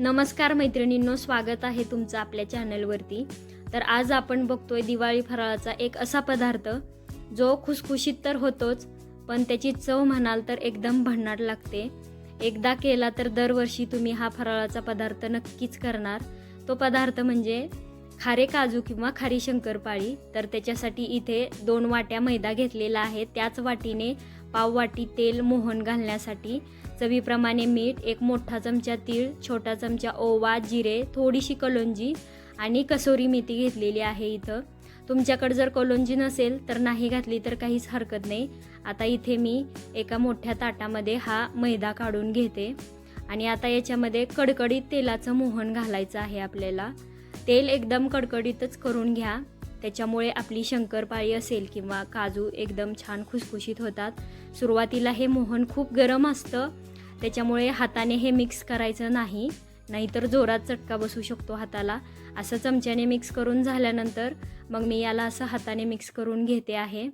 नमस्कार मैत्रिणींनो स्वागत आहे तुमचं आपल्या चॅनलवरती. तर आज आपण बघतोय दिवाळी फराळाचा एक असा पदार्थ जो खुसखुशीत तर होतोच पण त्याची चव म्हणाल तर एकदम भन्नाट लागते. एकदा केला तर दरवर्षी तुम्ही हा फराळाचा पदार्थ नक्कीच करणार. तो पदार्थ म्हणजे खारे काजू किंवा खारी शंकरपाळी. तर त्याच्यासाठी इथे दोन वाट्या मैदा घेतलेला आहे. त्याच वाटीने पाव वाटी तेल मोहन घालण्यासाठी. चवीप्रमाणे मीठ एक मोठा चमचा तीळ छोटा चमचा ओवा जिरे थोडीशी कलोंजी आणि कसोरी मेथी घेतलेली आहे इथं. तुमच्याकडे जर कलोंजी नसेल तर नाही घातली तर काहीच हरकत नाही. आता इथे मी एका मोठ्या ताटामध्ये हा मैदा काढून घेते. आणि आता याच्यामध्ये कडकडीत तेलाचं मोहन घालायचं आहे आपल्याला. तेल एकदम कडकडीतच करून घ्या. त्याच्यामुळे आपली शंकरपाळी असेल किंवा काजू एकदम छान खुसखुशीत होतात. सुरुवातीला हे मोहन खूप गरम असतं. त्याच्यामुळे हाताने हे मिक्स करायचं नाही. नाहीतर जोरात चटका बसू शकतो हाताला. असं चमच्याने मिक्स करून झाल्यानंतर मग मी याला असं हाताने मिक्स करून घेते आहे.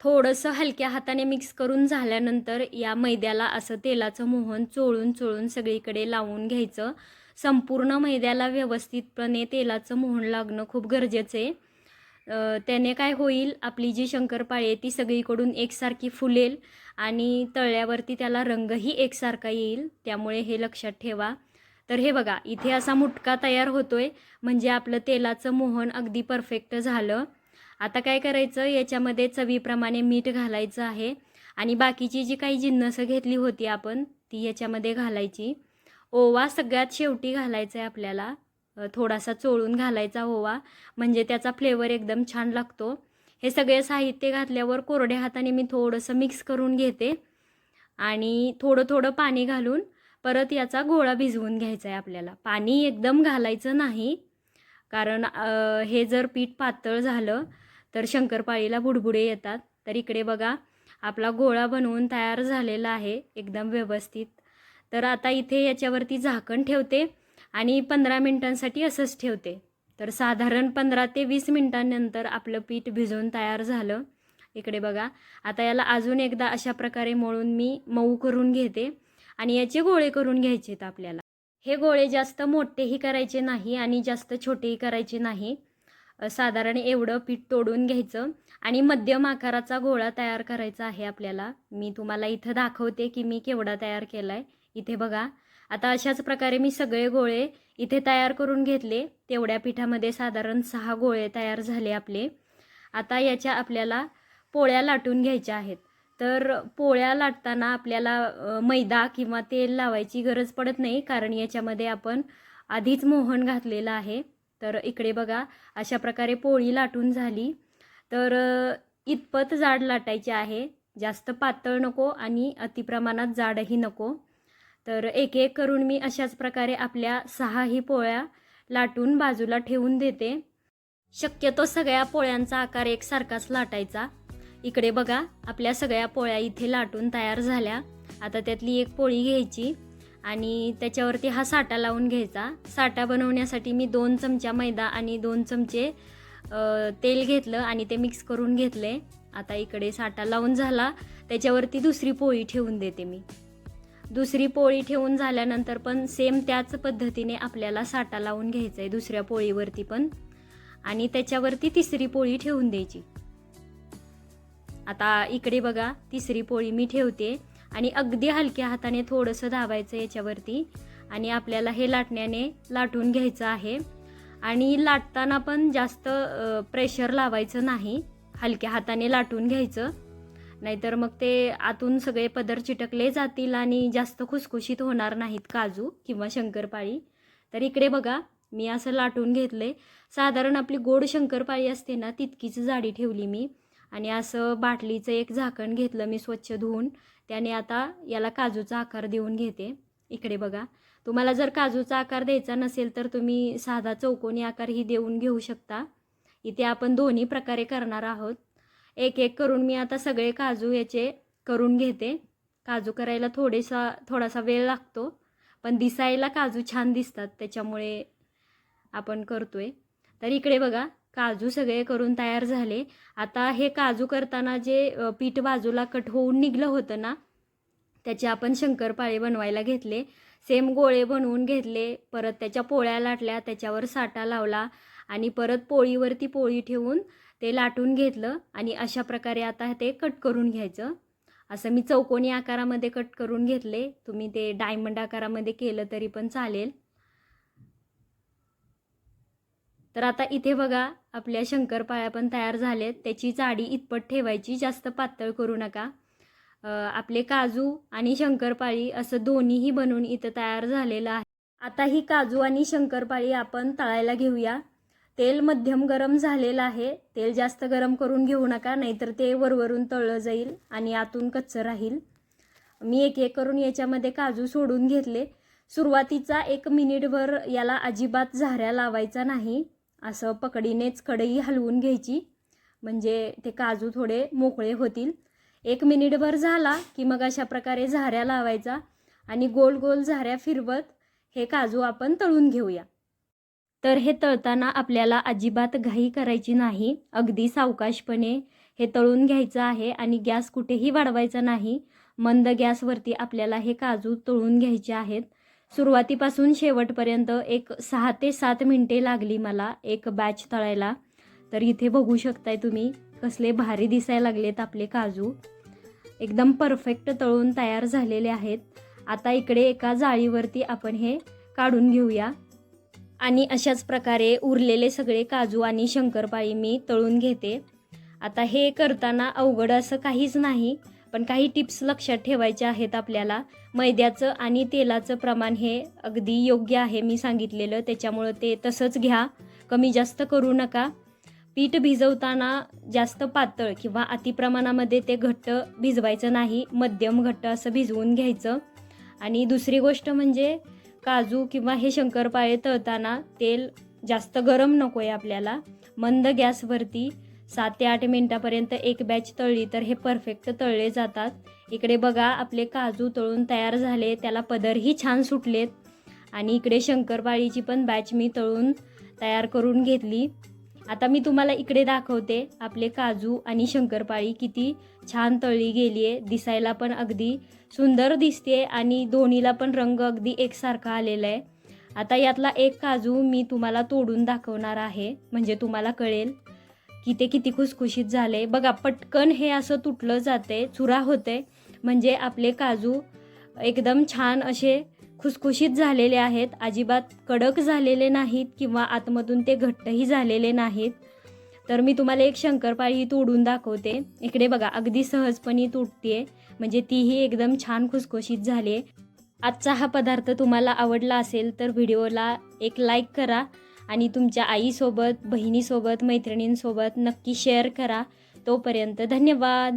थोडंसं हलक्या हाताने मिक्स करून झाल्यानंतर या मैद्याला असं तेलाचं मोहन चोळून चोळून सगळीकडे लावून घ्यायचं. संपूर्ण मैद्याला व्यवस्थितपणे तेलाचं मोहन लागणं खूप गरजेचं आहे त्याने काय होईल आपली जी शंकरपाळी आहे ती सगळीकडून एकसारखी फुलेल. आणि तळल्यावरती त्याला रंगही एकसारखा येईल त्यामुळे हे लक्षात ठेवा. तर हे बघा इथे असा मुटका तयार होतोय म्हणजे आपलं तेलाचं मोहन अगदी परफेक्ट झालं. आता काय करायचं याच्यामध्ये चवीप्रमाणे मीठ घालायचं आहे आणि बाकीची जी काही जिन्नसं घेतली होती आपण ती याच्यामध्ये घालायची. ओवा सगळ्यात शेवटी घालायचा आहे आपल्याला थोडासा चोळून घालायचा ओवा म्हणजे त्याचा फ्लेवर एकदम छान लागतो. हे सगळे साहित्य घातल्यावर कोरड्या हाताने मी थोडंसं मिक्स करून घेते. आणि थोडं थोडं पाणी घालून परत याचा गोळा भिजवून घ्यायचा आहे आपल्याला. पाणी एकदम घालायचं नाही. कारण हे जर पीठ पातळ झालं तर शंकरपाळीला बुडबुडे येतात. तर इकडे बघा आपला गोळा बनवून तयार झालेला आहे एकदम व्यवस्थित. तर आता इथे याच्यावरती झाकण ठेवते आणि पंधरा मिनटांसाठी असंच ठेवते. तर साधारण पंधरा ते वीस मिनटांनंतर आपलं पीठ भिजवून तयार झालं. इकडे बघा. आता याला अजून एकदा अशा प्रकारे मळून मी मऊ करून घेते आणि याचे गोळे करून घ्यायचे आहेत आपल्याला. हे गोळे जास्त मोठेही करायचे नाही आणि जास्त छोटेही करायचे नाही. साधारण एवढं पीठ तोडून घ्यायचं आणि मध्यम आकाराचा गोळा तयार करायचा आहे आपल्याला. मी तुम्हाला इथं दाखवते की मी केवढा तयार केला आहे इथे बघा. आता अशाच प्रकारे मी सगळे गोळे इथे तयार करून घेतले. तेवढ्या पिठामध्ये साधारण सहा गोळे तयार झाले आपले. आता याच्या आपल्याला पोळ्या लाटून घ्यायच्या आहेत. तर पोळ्या लाटताना आपल्याला मैदा किंवा तेल लावायची गरज पडत नाही कारण याच्यामध्ये आपण आधीच मोहन घातलेलं आहे. तर इकडे बघा अशा प्रकारे पोळी लाटून झाली. तर इतपत जाड लाटायची आहे. जास्त पातळ नको आणि अतिप्रमाणात जाडही नको. तर एक एक करून मी अशाच प्रकारे आपल्या सहाही पोळ्या लाटून बाजूला ठेवून देते. शक्यतो सगळ्या पोळ्यांचा आकार एकसारखाच लाटायचा. इकडे बघा आपल्या सगळ्या पोळ्या इथे लाटून तयार झाल्या. आता त्यातली एक पोळी घ्यायची आणि त्याच्यावरती हा साठा लावून घ्यायचा. साठा बनवण्यासाठी मी दोन चमचा मैदा आणि दोन चमचे तेल घेतलं आणि ते मिक्स करून घेतले. आता इकडे साठा लावून झाला. त्याच्यावरती दुसरी पोळी ठेवून देते मी. दुसरी पोळी ठेवून झाल्यानंतर पण सेम त्याच पद्धतीने आपल्याला साठा लावून घ्यायचा आहे दुसऱ्या पोळीवरती पण. आणि त्याच्यावरती तिसरी पोळी ठेवून द्यायची. आता इकडे बघा तिसरी पोळी मी ठेवते. आणि अगदी हलक्या हाताने थोडंसं धावायचं याच्यावरती. आणि आपल्याला हे लाटण्याने लाटून घ्यायचं आहे. आणि लाटताना पण जास्त प्रेशर लावायचं नाही. हलक्या हाताने लाटून घ्यायचं. नाहीतर मग ते आतून सगळे पदर चिटकले जातील आणि जास्त खुसखुशीत होणार नाहीत काजू किंवा शंकरपाळी. तर इकडे बघा मी असं लाटून घेतले. साधारण आपली गोड शंकरपाळी असते ना तितकीच जाडी ठेवली मी. आणि असं बाटलीचं एक झाकण घेतलं मी स्वच्छ धुवून. त्याने आता याला काजूचा आकार देऊन घेते. इकडे बघा तुम्हाला जर काजूचा आकार द्यायचा नसेल तर तुम्ही साधा चौकोनी आकारही देऊन घेऊ शकता. इथे आपण दोन्ही प्रकारे करणार आहोत. एक एक करून मी आता सगळे काजू याचे करून घेते. काजू करायला थोडेसा थोडासा वेळ लागतो पण दिसायला काजू छान दिसतात त्याच्यामुळे आपण करतोय. तर इकडे बघा काजू सगळे करून तयार झाले. आता हे काजू करताना जे पीठ बाजूला कट होऊन निघलं होतं ना त्याचे आपण शंकरपाळे बनवायला घेतले. सेम गोळे बनवून घेतले परत त्याच्या पोळ्या लाटल्या त्याच्यावर साठा लावला आणि परत पोळीवरती पोळी ठेवून ते लाटून घेतलं आणि अशा प्रकारे आता ते कट करून घ्यायचं. असं मी चौकोनी आकारामध्ये कट करून घेतले. तुम्ही ते डायमंड आकारामध्ये केलं तरी पण चालेल. तर आता इथे बघा आपल्या शंकरपाळ्या पण तयार झालेत. त्याची जाडी इतपत ठेवायची जास्त पातळ करू नका. आपले काजू आणि शंकरपाळी असं दोन्हीही बनवून इथं तयार झालेलं आहे. आता ही काजू आणि शंकरपाळी आपण तळायला घेऊया. तेल मध्यम गरम झालेलं आहे. तेल जास्त गरम करून घेऊ नका नाहीतर ते वरवरून तळलं जाईल आणि आतून कच्चं राहील. मी एक एक करून याच्यामध्ये काजू सोडून घेतले. सुरुवातीचा एक मिनिटभर याला अजिबात झाऱ्या लावायचा नाही. असं पकडीनेच कढई हलवून घ्यायची. म्हणजे ते काजू थोडे मोकळे होतील. एक मिनिटभर झाला की मग अशा प्रकारे झाऱ्या लावायचा आणि गोल गोल झाऱ्या फिरवत हे काजू आपण तळून घेऊया. तर हे तळताना आपल्याला अजिबात घाई करायची नाही. अगदी सावकाशपणे हे तळून घ्यायचं आहे आणि गॅस कुठेही वाढवायचा नाही. मंद गॅसवरती आपल्याला हे काजू तळून घ्यायचे आहेत. सुरुवातीपासून शेवटपर्यंत एक सहा ते सात मिनटे लागली मला एक बॅच तळायला. तर इथे बघू शकताय तुम्ही कसले भारी दिसायला लागलेत आपले काजू. एकदम परफेक्ट तळून तयार झालेले आहेत. आता इकडे एका जाळीवरती आपण हे काढून घेऊया. आणि अशाच प्रकारे उरलेले सगळे काजू आणि शंकरपाळी मी तळून घेते. आता हे करताना अवघड असं काहीच नाही पण काही टिप्स लक्षात ठेवायच्या आहेत आपल्याला. मैद्याचं आणि तेलाचं प्रमाण हे अगदी योग्य आहे मी सांगितलेलं त्याच्यामुळं ते तसंच घ्या. कमी जास्त करू नका. पीठ भिजवताना जास्त पातळ किंवा अतिप्रमाणामध्ये ते घट्ट भिजवायचं नाही मध्यम घट्ट असं भिजवून घ्यायचं. आणि दुसरी गोष्ट म्हणजे काजू किंवा हे शंकरपाळे तळताना तेल जास्त गरम नको आहे आपल्याला. मंद गॅसवरती सात ते आठ मिनटापर्यंत एक बॅच तळली तर हे परफेक्ट तळले जातात. इकडे बघा आपले काजू तळून तयार झाले त्याला पदरही छान सुटलेत. आणि इकडे शंकरपाळीची पण बॅच मी तळून तयार करून घेतली. आता मी तुम्हाला इकडे दाखवते आपले काजू आणि शंकरपाळी किती छान तळली गेली आहे. दिसायला पण अगदी सुंदर दिसते आणि दोन्हीला पण रंग अगदी एकसारखा आलेला आहे. आता यातला एक काजू मी तुम्हाला तोडून दाखवणार आहे. म्हणजे तुम्हाला कळेल की ते किती खुसखुशीत झाले बघा पटकन हे असं तुटलं जाते चुरा होते म्हणजे आपले काजू एकदम छान असे खुसखुशीत झालेले आहेत अजिबात कडक झालेले नाहीत किंवा आतमधून ते घट्टही झालेले नाहीत. तर मी तुम्हाला एक शंकरपाळी तोडून दाखवते. इकडे बघा अगदी सहजपणे तुटते म्हणजे तीही एकदम छान खुसखुशीत झाली आजचा हा पदार्थ तुम्हाला आवडला असेल तर व्हिडिओला एक लाईक करा आणि तुमच्या आईसोबत बहिणीसोबत मैत्रिणींसोबत नक्की शेअर करा. तोपर्यंत धन्यवाद!